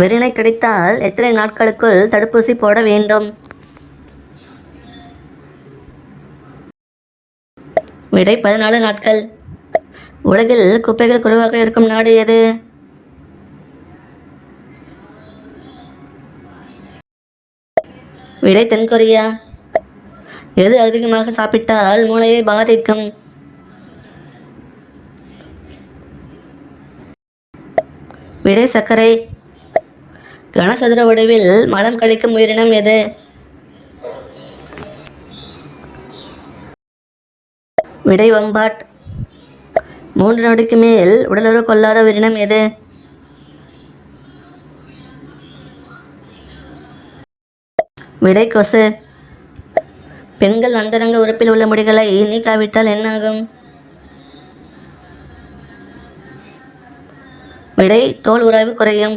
வெறினை கிடைத்தால் எத்தனை நாட்களுக்குள் தடுப்பூசி போட வேண்டும்? விடை பதினாலு நாட்கள். உலகில் குப்பைகள் குறைவாக இருக்கும் நாடு எது? விடை தென்கொரியா. எது அதிகமாக சாப்பிட்டால் மூளையை பாதிக்கும்? விடை சர்க்கரை. கனசதுர வடிவில் மலம் கழிக்கும் உயிரினம் எது? விடை வம்பாட். மூன்று நொடிக்கு மேல் உடலுறவு கொள்ளாத உயிரினம் எது? விடை கொசு. பெண்கள் அந்தரங்க உறுப்பில் உள்ள முடிகளை நீக்காவிட்டால் என்னாகும்? விடை தோல் உராய்வு குறையும்.